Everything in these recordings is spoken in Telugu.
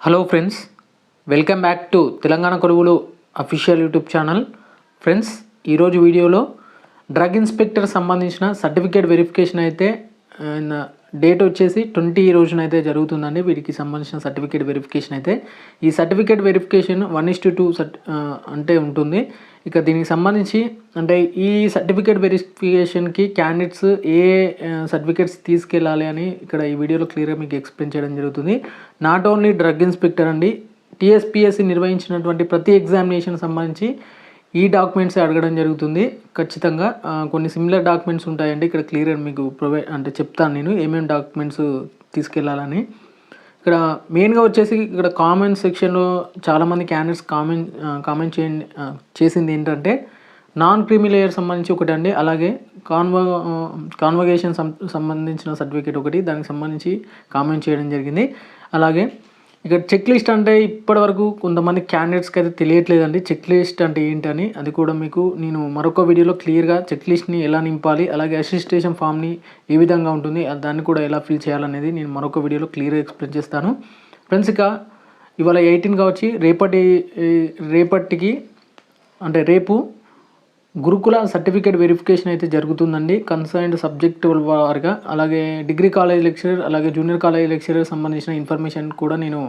Hello friends welcome back to Telangana కొలువులు అఫీషియల్ యూట్యూబ్ ఛానల్ ఫ్రెండ్స్ ఈరోజు వీడియోలో డ్రగ్ ఇన్స్పెక్టర్ సంబంధించిన సర్టిఫికేట్ వెరిఫికేషన్ అయితే డేట్ వచ్చేసి ట్వంటీ రోజున అయితే జరుగుతుందండి. వీటికి సంబంధించిన సర్టిఫికేట్ వెరిఫికేషన్ అయితే. ఈ certificate verification one is to two sir అంటే ఉంటుంది. ఇక దీనికి సంబంధించి అంటే ఈ సర్టిఫికేట్ వెరిఫికేషన్కి క్యాండిడేట్స్ ఏ సర్టిఫికేట్స్ తీసుకెళ్ళాలి అని ఇక్కడ ఈ వీడియోలో క్లియర్గా మీకు ఎక్స్ప్లెయిన్ చేయడం జరుగుతుంది. నాట్ ఓన్లీ డ్రగ్ ఇన్స్పెక్టర్ అండి టీఎస్పిఎస్సి నిర్వహించినటువంటి ప్రతి ఎగ్జామినేషన్ సంబంధించి ఈ డాక్యుమెంట్స్ అడగడం జరుగుతుంది. ఖచ్చితంగా కొన్ని సిమిలర్ డాక్యుమెంట్స్ ఉంటాయండి. ఇక్కడ క్లియర్ మీకు ప్రొవైడ్ అంటే చెప్తాను నేను ఏమేమి డాక్యుమెంట్స్ తీసుకెళ్ళాలని. ఇక్కడ మెయిన్గా వచ్చేసి ఇక్కడ కామెంట్ సెక్షన్లో చాలామంది క్యాండిడేట్స్ కామెంట్ కామెంట్ చేయండి చేసింది ఏంటంటే నాన్ క్రీమీ లేయర్ సంబంధించి ఒకటి అండి. అలాగే కాన్వ కాన్వగేషన్ సంబంధించిన సర్టిఫికేట్ ఒకటి దానికి సంబంధించి కామెంట్ చేయడం జరిగింది. అలాగే ఇక్కడ చెక్ లిస్ట్ అంటే ఇప్పటివరకు కొంతమంది క్యాండిడేట్స్కి అయితే తెలియట్లేదండి. చెక్ లిస్ట్ అంటే ఏంటని అది కూడా మీకు నేను మరొక వీడియోలో క్లియర్గా చెక్ లిస్ట్ని ఎలా నింపాలి అలాగే అసిస్టేషన్ ఫామ్ని ఏ విధంగా ఉంటుంది దాన్ని కూడా ఎలా ఫిల్ చేయాలనేది నేను మరొక వీడియోలో క్లియర్గా ఎక్స్ప్లెయిన్ చేస్తాను. ఫ్రెండ్స్ ఇక ఇవాళ ఎయిటీన్గా వచ్చి రేపటి రేపటికి అంటే రేపు గురుకుల సర్టిఫికేట్ వెరిఫికేషన్ అయితే జరుగుతుందండి. కన్సర్న్డ్ సబ్జెక్ట్ వారిగా. అలాగే డిగ్రీ కాలేజ్ లెక్చరర్ అలాగే జూనియర్ కాలేజ్ లెక్చరర్ సంబంధించిన ఇన్ఫర్మేషన్ కూడా నేను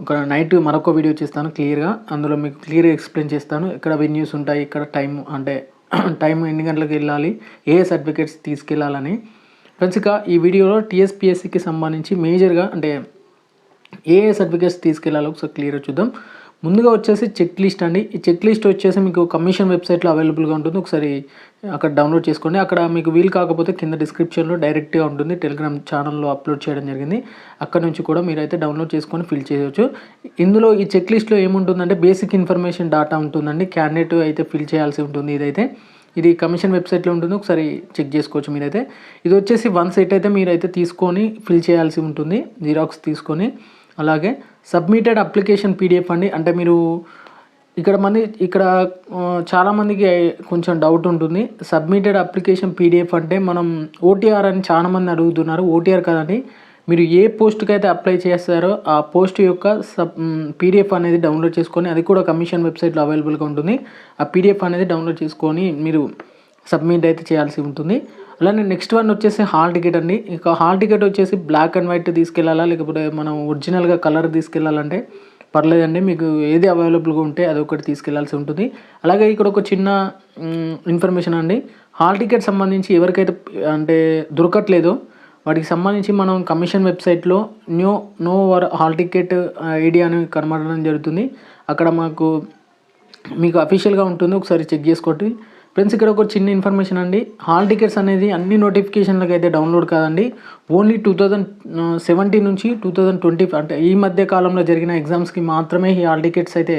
ఒక నైట్ మరొక వీడియో చేస్తాను క్లియర్గా అందులో మీకు క్లియర్గా ఎక్స్ప్లెయిన్ చేస్తాను. ఇక్కడ వెన్యూస్ ఉంటాయి ఇక్కడ టైం అంటే టైం ఎన్ని గంటలకు వెళ్ళాలి ఏ సర్టిఫికేట్స్ తీసుకెళ్ళాలని. ఫ్రెండ్స్ ఇక ఈ వీడియోలో టీఎస్పిఎస్సికి సంబంధించి మేజర్గా అంటే ఏ ఏ సర్టిఫికేట్స్ తీసుకెళ్ళాలో ఒకసారి క్లియర్గా చూద్దాం. ముందుగా వచ్చేసి చెక్ లిస్ట్ అండి. ఈ చెక్ లిస్ట్ వచ్చేసి మీకు కమిషన్ వెబ్సైట్లో అవైలబుల్గా ఉంటుంది. ఒకసారి అక్కడ డౌన్లోడ్ చేసుకోండి. అక్కడ మీకు వీలు కాకపోతే కింద డిస్క్రిప్షన్లో డైరెక్ట్గా ఉంటుంది. టెలిగ్రామ్ ఛానల్లో అప్లోడ్ చేయడం జరిగింది. అక్కడ నుంచి కూడా మీరైతే డౌన్లోడ్ చేసుకొని ఫిల్ చేయవచ్చు. ఇందులో ఈ చెక్ లిస్ట్లో ఏముంటుందంటే బేసిక్ ఇన్ఫర్మేషన్ డాటా ఉంటుందండి. క్యాండిడేట్ అయితే ఫిల్ చేయాల్సి ఉంటుంది ఇదైతే. ఇది కమిషన్ వెబ్సైట్లో ఉంటుంది. ఒకసారి చెక్ చేసుకోవచ్చు మీరైతే. ఇది వచ్చేసి వన్ సెట్ అయితే మీరైతే తీసుకొని ఫిల్ చేయాల్సి ఉంటుంది. జిరాక్స్ తీసుకొని. అలాగే సబ్మిటెడ్ అప్లికేషన్ పీడిఎఫ్ అండి. అంటే మీరు ఇక్కడ మంది ఇక్కడ చాలామందికి కొంచెం డౌట్ ఉంటుంది. సబ్మిటెడ్ అప్లికేషన్ పీడిఎఫ్ అంటే మనం ఓటీఆర్ అని చాలామంది అడుగుతున్నారు. ఓటీఆర్ కదండి. మీరు ఏ పోస్ట్కి అయితే అప్లై చేస్తారో ఆ పోస్ట్ యొక్క సబ్ పీడిఎఫ్ అనేది డౌన్లోడ్ చేసుకొని అది కూడా కమిషన్ వెబ్సైట్లో అవైలబుల్గా ఉంటుంది. ఆ పీడిఎఫ్ అనేది డౌన్లోడ్ చేసుకొని మీరు సబ్మిట్ అయితే చేయాల్సి ఉంటుంది. అలానే నెక్స్ట్ వన్ వచ్చేసి హాల్ టికెట్ అండి. ఇక హాల్ టికెట్ వచ్చేసి బ్లాక్ అండ్ వైట్ తీసుకెళ్ళాలా లేకపోతే మనం ఒరిజినల్గా కలర్ తీసుకెళ్ళాలంటే పర్లేదండి. మీకు ఏది అవైలబుల్గా ఉంటే అది ఒకటి తీసుకెళ్ళాల్సి ఉంటుంది. అలాగే ఇక్కడ ఒక చిన్న ఇన్ఫర్మేషన్ అండి. హాల్ టికెట్ సంబంధించి ఎవరికైతే అంటే దొరకట్లేదో వాటికి సంబంధించి మనం కమిషన్ వెబ్సైట్లో new know your hall ticket ID అని కనబడడం జరుగుతుంది. అక్కడ మాకు మీకు అఫీషియల్గా ఉంటుంది. ఒకసారి చెక్ చేసుకోండి. ఫ్రెండ్స్ ఇక్కడ ఒక చిన్న ఇన్ఫర్మేషన్ అండి. హాల్ టికెట్స్ అనేది అన్ని నోటిఫికేషన్లకు అయితే డౌన్లోడ్ కాదండి. ఓన్లీ టూ థౌజండ్ సెవెంటీన్ నుంచి టూ థౌజండ్ ట్వంటీ అంటే ఈ మధ్య కాలంలో జరిగిన ఎగ్జామ్స్కి మాత్రమే ఈ హాల్ టికెట్స్ అయితే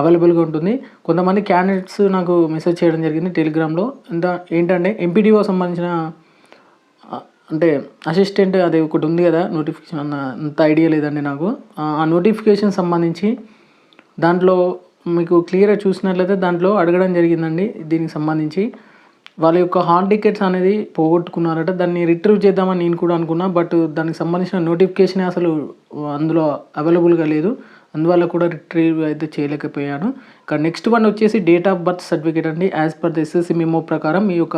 అవైలబుల్గా ఉంటుంది. కొంతమంది క్యాండిడేట్స్ నాకు మెసేజ్ చేయడం జరిగింది టెలిగ్రామ్లో. ఇంత ఏంటంటే ఎంపీడీఓ సంబంధించిన అంటే అసిస్టెంట్ అది ఒకటి ఉంది కదా నోటిఫికేషన్ అన్న అంత ఐడియా లేదండి నాకు. ఆ నోటిఫికేషన్ సంబంధించి దాంట్లో మీకు క్లియర్గా చూసినట్లయితే దాంట్లో అడగడం జరిగిందండి దీనికి సంబంధించి. వాళ్ళ యొక్క హాల్ టికెట్స్ అనేది పోగొట్టుకున్నారట. దాన్ని రిట్రీవ్ చేద్దామని నేను కూడా అనుకున్నా బట్ దానికి సంబంధించిన నోటిఫికేషన్ అసలు అందులో అవైలబుల్గా లేదు. అందువల్ల కూడా రిట్రీవ్ అయితే చేయలేకపోయాను. ఇక నెక్స్ట్ వన్ వచ్చేసి డేట్ ఆఫ్ బర్త్ సర్టిఫికేట్ అండి. As per the SSC memo ప్రకారం మీ యొక్క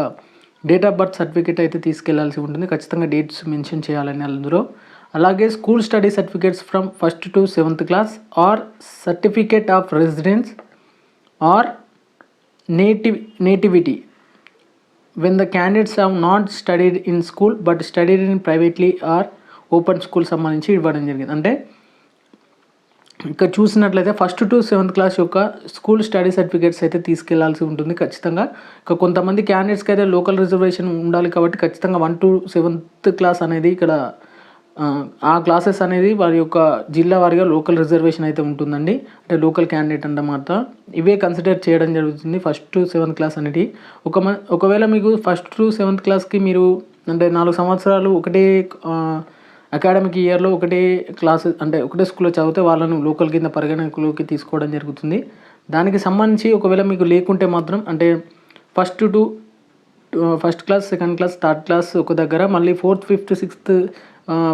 డేట్ ఆఫ్ బర్త్ సర్టిఫికేట్ అయితే తీసుకెళ్ళాల్సి ఉంటుంది. ఖచ్చితంగా డేట్స్ మెన్షన్ చేయాలని అందులో. అలాగే school study certificates from first to seventh class or certificate of residence or native nativity when the candidates have not studied in school but studied in privately or open school సంబంధించి ఇవ్వడం జరిగింది. అంటే ఇక్కడ చూసినట్లయితే ఫస్ట్ టు సెవెంత్ క్లాస్ యొక్క స్కూల్ స్టడీ సర్టిఫికేట్స్ అయితే తీసుకెళ్ళాల్సి ఉంటుంది ఖచ్చితంగా. ఇక కొంతమంది క్యాండిడేట్స్కి అయితే లోకల్ రిజర్వేషన్ ఉండాలి కాబట్టి ఖచ్చితంగా వన్ టు సెవెంత్ క్లాస్ అనేది ఇక్కడ ఆ, క్లాసెస్ అనేది వారి యొక్క జిల్లా వారిగా లోకల్ రిజర్వేషన్ అయితే ఉంటుందండి. అంటే లోకల్ క్యాండిడేట్ అన్నమాట ఇవే కన్సిడర్ చేయడం జరుగుతుంది ఫస్ట్ టు సెవెంత్ క్లాస్ అనేది. ఒక మ- ఒకవేళ మీకు ఫస్ట్ టు సెవెంత్ క్లాస్కి మీరు అంటే నాలుగు సంవత్సరాలు ఒకటే అకాడమిక్ ఇయర్లో ఒకటే క్లాస్ అంటే ఒకటే స్కూల్లో చదివితే వాళ్ళను లోకల్ కింద పరిగణకులోకి తీసుకోవడం జరుగుతుంది. దానికి సంబంధించి ఒకవేళ మీకు లేకుంటే మాత్రం అంటే first to first class second class third class ఒక దగ్గర మళ్ళీ ఫోర్త్ ఫిఫ్త్ సిక్స్త్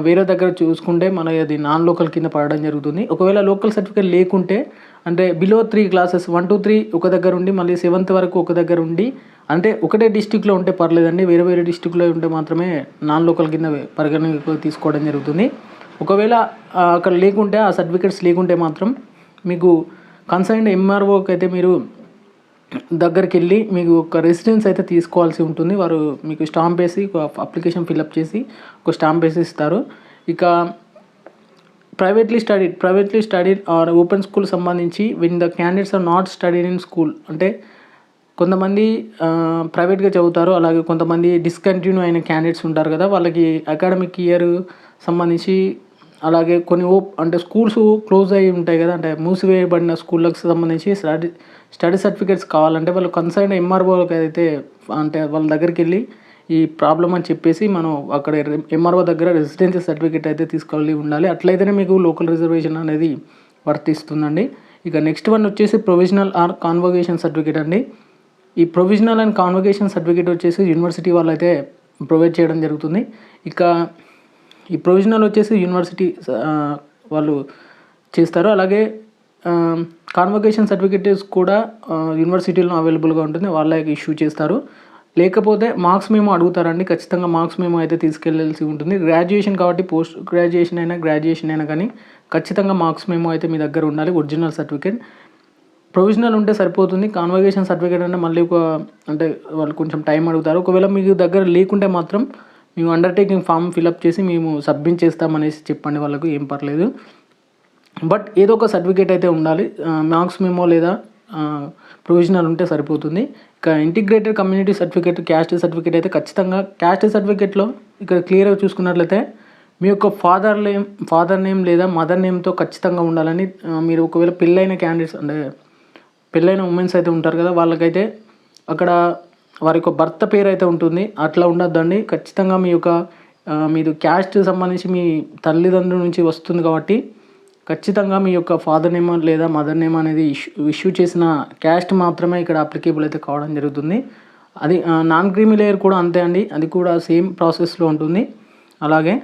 వేరే దగ్గర చూసుకుంటే మన అది నాన్ లోకల్ కింద పడడం జరుగుతుంది. ఒకవేళ లోకల్ సర్టిఫికేట్ లేకుంటే అంటే below three classes one two three ఒక దగ్గర ఉండి మళ్ళీ సెవెంత్ వరకు ఒక దగ్గర ఉండి అంటే ఒకటే డిస్టిక్లో ఉంటే పర్లేదండి. వేరే వేరే డిస్టిక్లో ఉంటే మాత్రమే నాన్ లోకల్ కింద పరిగణనకు తీసుకోవడం జరుగుతుంది. ఒకవేళ అక్కడ లేకుంటే ఆ సర్టిఫికేట్స్ లేకుంటే మాత్రం మీకు కన్సర్న్ ఎంఆర్ఓకి అయితే మీరు దగ్గరికి వెళ్ళి మీకు ఒక రెసిడెన్స్ అయితే తీసుకోవాల్సి ఉంటుంది. వారు మీకు స్టాంప్ వేసి ఒక అప్లికేషన్ ఫిల్అప్ చేసి ఒక స్టాంప్ వేసి ఇస్తారు. ఇక privately study privately study or open school సంబంధించి when the candidates are not studied in school అంటే కొంతమంది ప్రైవేట్గా చదువుతారు. అలాగే కొంతమంది డిస్కంటిన్యూ అయిన క్యాండిడేట్స్ ఉంటారు కదా. వాళ్ళకి అకాడమిక్ ఇయర్ సంబంధించి అలాగే కొన్ని ఓప్ అంటే స్కూల్స్ క్లోజ్ అయ్యి ఉంటాయి కదా. అంటే మూసివేయబడిన స్కూళ్ళకి సంబంధించి స్టడీ స్టడీ సర్టిఫికేట్స్ కావాలంటే వాళ్ళు కన్సర్న్ ఎంఆర్ఓకి అయితే అంటే వాళ్ళ దగ్గరికి వెళ్ళి ఈ ప్రాబ్లం అని చెప్పేసి మనం అక్కడ ఎంఆర్ఓ దగ్గర రెసిడెన్సీ సర్టిఫికేట్ అయితే తీసుకెళ్ళి ఉండాలి. అట్లయితేనే మీకు లోకల్ రిజర్వేషన్ అనేది వర్తిస్తుందండి. ఇక నెక్స్ట్ వన్ వచ్చేసి ప్రొవిజనల్ ఆర్ కాన్వకేషన్ సర్టిఫికేట్ అండి. ఈ ప్రొవిజనల్ అండ్ కాన్వకేషన్ సర్టిఫికేట్ వచ్చేసి యూనివర్సిటీ వాళ్ళు అయితే ప్రొవైడ్ చేయడం జరుగుతుంది. ఇక ఈ ప్రొవిజనల్ వచ్చేసి యూనివర్సిటీ వాళ్ళు చేస్తారు. అలాగే కాన్వకేషన్ సర్టిఫికేట్స్ కూడా యూనివర్సిటీలో అవైలబుల్గా ఉంటుంది. వాళ్ళకి ఇష్యూ చేస్తారు. లేకపోతే మార్క్స్ మేము అడుగుతారండి. ఖచ్చితంగా మార్క్స్ మేము అయితే తీసుకెళ్ళాల్సి ఉంటుంది. గ్రాడ్యుయేషన్ కాబట్టి పోస్ట్ గ్రాడ్యుయేషన్ అయినా గ్రాడ్యుయేషన్ అయినా కానీ ఖచ్చితంగా మార్క్స్ మేము అయితే మీ దగ్గర ఉండాలి. ఒరిజినల్ సర్టిఫికేట్ ప్రొవిజనల్ ఉంటే సరిపోతుంది. కాన్వకేషన్ సర్టిఫికేట్ అంటే మళ్ళీ ఒక అంటే వాళ్ళు కొంచెం టైం అడుగుతారు. ఒకవేళ మీకు దగ్గర లేకుంటే మాత్రం మేము అండర్టేకింగ్ ఫామ్ ఫిలప్ చేసి మేము సబ్మిట్ చేస్తామనేసి చెప్పండి వాళ్ళకు. ఏం పర్లేదు. బట్ ఏదో ఒక సర్టిఫికేట్ అయితే ఉండాలి. మార్క్స్ మేమో లేదా ప్రొవిజనల్ ఉంటే సరిపోతుంది. ఇక integrated community certificate caste certificate అయితే ఖచ్చితంగా క్యాస్ట్ సర్టిఫికేట్లో ఇక్కడ క్లియర్గా చూసుకున్నట్లయితే మీ యొక్క ఫాదర్ నేమ్ ఫాదర్ నేమ్ లేదా మదర్ నేమ్తో ఖచ్చితంగా ఉండాలని మీరు ఒకవేళ పెళ్ళైన క్యాండిడేట్స్ అంటే పెళ్ళైన ఉమెన్స్ అయితే ఉంటారు కదా వాళ్ళకైతే అక్కడ వారి యొక్క భర్త పేరు అయితే ఉంటుంది. అట్లా ఉండొద్దండి. ఖచ్చితంగా మీ యొక్క మీరు క్యాస్ట్ సంబంధించి మీ తల్లిదండ్రుల నుంచి వస్తుంది కాబట్టి ఖచ్చితంగా మీ యొక్క ఫాదర్ నేమ్ లేదా మదర్ నేమ్ అనేది ఇష్యూ ఇష్యూ చేసిన క్యాస్ట్ మాత్రమే ఇక్కడ అప్లికేబుల్ అయితే కావడం జరుగుతుంది. అది నాన్ క్రీమీ లేయర్ కూడా అంతే అండి. అది కూడా సేమ్ ప్రాసెస్లో ఉంటుంది. అలాగే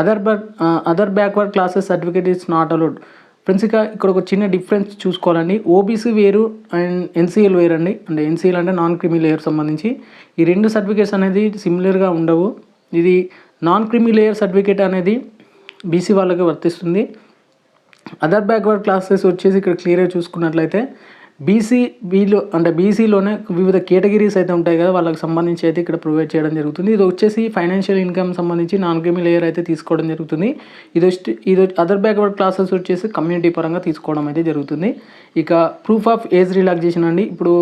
other but other backward classes certificate is not allowed friends ఇక ఇక్కడ ఒక చిన్న డిఫరెన్స్ చూసుకోవాలండి. ఓబీసీ వేరు అండ్ ఎన్సీఎల్ వేరు అండి. అంటే ఎన్సీఎల్ అంటే నాన్ క్రిమీ లేయర్ సంబంధించి. ఈ రెండు సర్టిఫికేట్స్ అనేది సిమిలర్గా ఉండవు. ఇది నాన్ క్రిమీ లేయర్ సర్టిఫికేట్ అనేది బీసీ వాళ్ళకి వర్తిస్తుంది. అదర్ బ్యాక్వర్డ్ క్లాసెస్ వచ్చేసి ఇక్కడ క్లియర్గా చూసుకున్నట్లయితే బీసీ బీలో అంటే బీసీలోనే వివిధ కేటగిరీస్ అయితే ఉంటాయి కదా వాళ్ళకి సంబంధించి అయితే ఇక్కడ ప్రొవైడ్ చేయడం జరుగుతుంది. ఇది వచ్చేసి ఫైనాన్షియల్ ఇన్కమ్ సంబంధించి నాన్ లేయర్ అయితే తీసుకోవడం జరుగుతుంది. ఇది వచ్చి ఇది అదర్ బ్యాక్వర్డ్ క్లాసెస్ వచ్చేసి కమ్యూనిటీ పరంగా తీసుకోవడం అయితే జరుగుతుంది. ఇక ప్రూఫ్ ఆఫ్ ఏజ్ రిలాక్సేషన్ అండి. ఇప్పుడు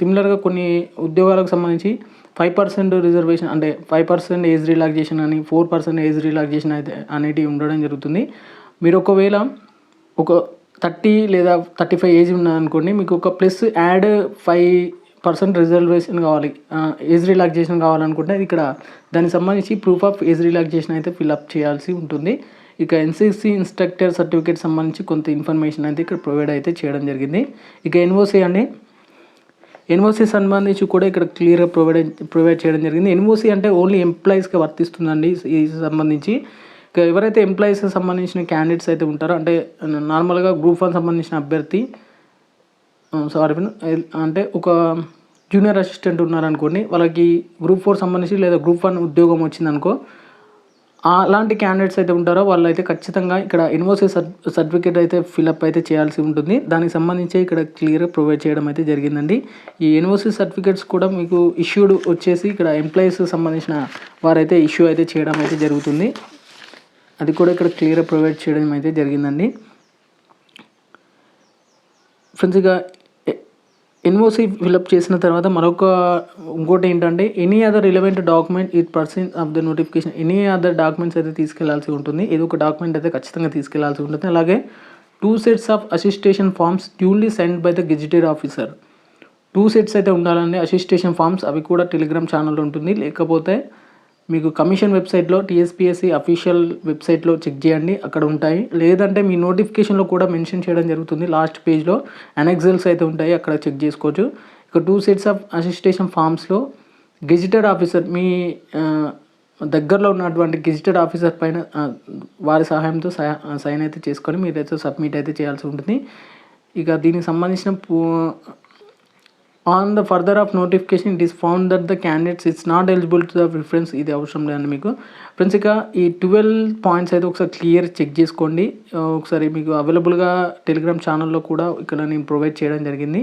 సిమిలర్గా కొన్ని ఉద్యోగాలకు సంబంధించి ఫైవ్ పర్సెంట్ రిజర్వేషన్ అంటే ఫైవ్ పర్సెంట్ ఏజ్ రిలాక్సేషన్ అని ఫోర్ పర్సెంట్ ఏజ్ రిలాక్సేషన్ అయితే అనేటివి ఉండడం జరుగుతుంది. మీరు ఒకవేళ ఒక థర్టీ లేదా థర్టీ ఫైవ్ ఏజ్ ఉన్నదనుకోండి మీకు ఒక plus add five percent reservation కావాలి. ఏజ్ రిలాక్సేషన్ కావాలనుకుంటే ఇక్కడ దానికి సంబంధించి ప్రూఫ్ ఆఫ్ ఏజ్ రిలాక్సేషన్ అయితే ఫిల్అప్ చేయాల్సి ఉంటుంది. ఇక ఎన్సీసీ ఇన్స్ట్రక్టర్ సర్టిఫికేట్ సంబంధించి కొంత ఇన్ఫర్మేషన్ అయితే ఇక్కడ ప్రొవైడ్ అయితే చేయడం జరిగింది. ఇక ఎన్ఓసి అండి. ఎన్ఓసి సంబంధించి కూడా ఇక్కడ క్లియర్గా ప్రొవైడ్ ప్రొవైడ్ చేయడం జరిగింది. ఎన్ఓసి అంటే ఓన్లీ ఎంప్లాయీస్కి వర్తిస్తుందండి ఈ సంబంధించి. ఎవరైతే ఎంప్లాయీస్ సంబంధించిన క్యాండిడేట్స్ అయితే ఉంటారో అంటే నార్మల్గా గ్రూప్ వన్ సంబంధించిన అభ్యర్థి um, సారీ eh, అంటే ఒక జూనియర్ అసిస్టెంట్ ఉన్నారనుకోండి వాళ్ళకి గ్రూప్ ఫోర్ సంబంధించి లేదా గ్రూప్ వన్ ఉద్యోగం వచ్చిందనుకో అలాంటి క్యాండిడేట్స్ అయితే ఉంటారో వాళ్ళు అయితే ఖచ్చితంగా ఇక్కడ యూనివర్సిటీ సర్టిఫికేట్ అయితే ఫిలప్ అయితే చేయాల్సి ఉంటుంది. దానికి సంబంధించి ఇక్కడ క్లియర్గా ప్రొవైడ్ చేయడం అయితే జరిగిందండి. ఈ యూనివర్సిటీ సర్టిఫికేట్స్ కూడా మీకు ఇష్యూడ్ వచ్చేసి ఇక్కడ ఎంప్లాయీస్ సంబంధించిన వారైతే ఇష్యూ అయితే చేయడం అయితే జరుగుతుంది. అది కూడా ఇక్కడ క్లియర్గా ప్రొవైడ్ చేయడం అయితే జరిగిందండి. ఫ్రెండ్స్ ఇక ఎన్ఓసి ఫిలప్ చేసిన తర్వాత మరొక ఇంకోటి ఏంటంటే any other relevant document it pursuance of the notification any other documents అయితే తీసుకెళ్ళాల్సి ఉంటుంది. ఏదో ఒక డాక్యుమెంట్ అయితే ఖచ్చితంగా తీసుకెళ్ళాల్సి ఉంటుంది. అలాగే two sets of attestation forms duly send by the gazetted officer two sets అయితే ఉండాలండి. అసిస్టేషన్ ఫామ్స్ అవి కూడా టెలిగ్రామ్ ఛానల్ ఉంటుంది. లేకపోతే మీకు కమిషన్ వెబ్సైట్లో టీఎస్పిఎస్సి అఫీషియల్ వెబ్సైట్లో చెక్ చేయండి. అక్కడ ఉంటాయి. లేదంటే మీ నోటిఫికేషన్లో కూడా మెన్షన్ చేయడం జరుగుతుంది. లాస్ట్ పేజ్లో అనెక్సెల్స్ అయితే ఉంటాయి. అక్కడ చెక్ చేసుకోవచ్చు. ఇక టూ సెట్స్ ఆఫ్ అసిస్టేషన్ ఫామ్స్లో గెజిటెడ్ ఆఫీసర్ మీ దగ్గరలో ఉన్నటువంటి గెజిటెడ్ ఆఫీసర్ పైన వారి సహాయంతో సైన్ అయితే చేసుకొని మీరైతే సబ్మిట్ అయితే చేయాల్సి ఉంటుంది. ఇక దీనికి సంబంధించిన on the further of notification it is found that the candidates it's not eligible to the preference ఇది అవసరం లేదండి మీకు. ఫ్రెండ్స్ ఇక ఈ ట్వెల్వ్ పాయింట్స్ అయితే ఒకసారి క్లియర్ చెక్ చేసుకోండి. ఒకసారి మీకు అవైలబుల్గా టెలిగ్రామ్ ఛానల్లో కూడా ఇక్కడ నేను ప్రొవైడ్ చేయడం జరిగింది.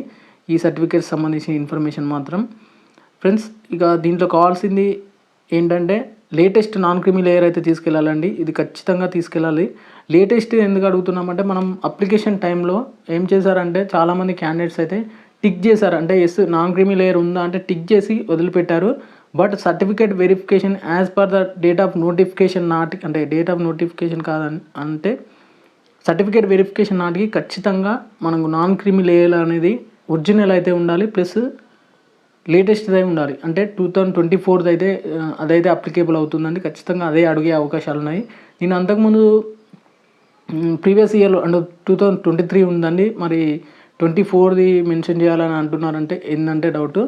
ఈ సర్టిఫికేట్ సంబంధించిన ఇన్ఫర్మేషన్ మాత్రం. ఫ్రెండ్స్ ఇక దీంట్లో కావాల్సింది ఏంటంటే లేటెస్ట్ నాన్ క్రిమి లేయర్ అయితే తీసుకెళ్ళాలండి. ఇది ఖచ్చితంగా తీసుకెళ్ళాలి. లేటెస్ట్ ఎందుకు అడుగుతున్నామంటే మనం అప్లికేషన్ టైంలో ఏం చేశారంటే చాలామంది క్యాండిడేట్స్ అయితే టిక్ చేశారు. అంటే ఎస్ నాన్ క్రిమి లేయర్ ఉందా అంటే టిక్ చేసి వదిలిపెట్టారు. But certificate verification as per the date of notification నాటి అంటే డేట్ ఆఫ్ నోటిఫికేషన్ కాదని అంటే సర్టిఫికేట్ వెరిఫికేషన్ నాటికి ఖచ్చితంగా మనకు నాన్ క్రిమి లేయర్ అనేది ఒరిజినల్ అయితే ఉండాలి ప్లస్ లేటెస్ట్ది ఉండాలి. అంటే టూ థౌజండ్ ట్వంటీ ఫోర్ది అయితే uh, అదైతే అప్లికేబుల్ అవుతుందండి. ఖచ్చితంగా అదే అడిగే అవకాశాలు ఉన్నాయి. నేను అంతకుముందు mm, ప్రీవియస్ ఇయర్లో అంటే టూ థౌజండ్ ట్వంటీ త్రీ ఉందండి. మరి ట్వంటీ ఫోర్ది మెన్షన్ చేయాలని అంటున్నారంటే ఏంటంటే doubt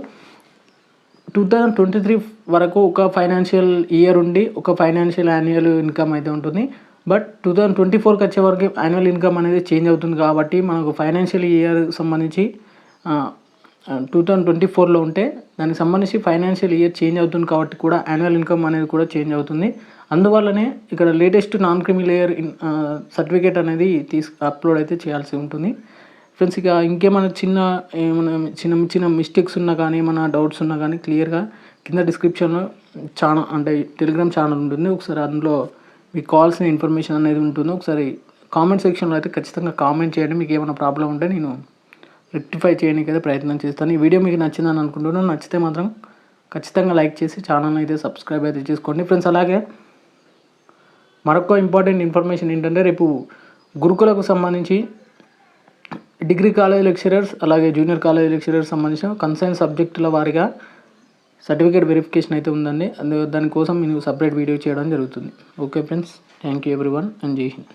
two thousand twenty three వరకు ఒక ఫైనాన్షియల్ ఇయర్ ఉండి ఒక ఫైనాన్షియల్ యాన్యువల్ ఇన్కమ్ అయితే ఉంటుంది. బట్ టూ థౌజండ్ ట్వంటీ ఫోర్కి వచ్చే వరకు యాన్యువల్ ఇన్కమ్ అనేది చేంజ్ అవుతుంది కాబట్టి మనకు ఫైనాన్షియల్ ఇయర్ సంబంధించి టూ థౌజండ్ ట్వంటీ ఫోర్లో ఉంటే దానికి సంబంధించి ఫైనాన్షియల్ ఇయర్ చేంజ్ అవుతుంది కాబట్టి కూడా యాన్యువల్ ఇన్కమ్ అనేది కూడా చేంజ్ అవుతుంది. అందువల్లనే ఇక్కడ latest non creamy layer certificate అనేది తీసు అప్లోడ్ అయితే చేయాల్సి ఉంటుంది. ఫ్రెండ్స్ ఇక ఇంకేమైనా చిన్న ఏమైనా చిన్న చిన్న మిస్టేక్స్ ఉన్నా కానీ ఏమైనా డౌట్స్ ఉన్నా కానీ క్లియర్గా కింద డిస్క్రిప్షన్లో ఛానల్ అంటే టెలిగ్రామ్ ఛానల్ ఉంటుంది. ఒకసారి అందులో మీకు కావాల్సిన ఇన్ఫర్మేషన్ అనేది ఉంటుంది. ఒకసారి కామెంట్ సెక్షన్లో అయితే ఖచ్చితంగా కామెంట్ చేయండి. మీకు ఏమైనా ప్రాబ్లం ఉంటే నేను రెక్టిఫై చేయడానికి అయితే ప్రయత్నం చేస్తాను. ఈ వీడియో మీకు నచ్చిందని అనుకుంటున్నాను. నచ్చితే మాత్రం ఖచ్చితంగా లైక్ చేసి ఛానల్ అయితే సబ్స్క్రైబ్ అయితే చేసుకోండి. ఫ్రెండ్స్ అలాగే మరొక ఇంపార్టెంట్ ఇన్ఫర్మేషన్ ఏంటంటే రేపు గురుకులకు సంబంధించి డిగ్రీ కాలేజ్ లెక్చరర్స్ అలాగే జూనియర్ కాలేజ్ లెక్చరర్స్ సంబంధించిన కన్సైన్ సబ్జెక్టుల వారిగా సర్టిఫికేట్ వెరిఫికేషన్ అయితే ఉందండి. అందు దానికోసం నేను సపరేట్ వీడియో చేయడం జరుగుతుంది. Okay friends thank you everyone and జై హింద్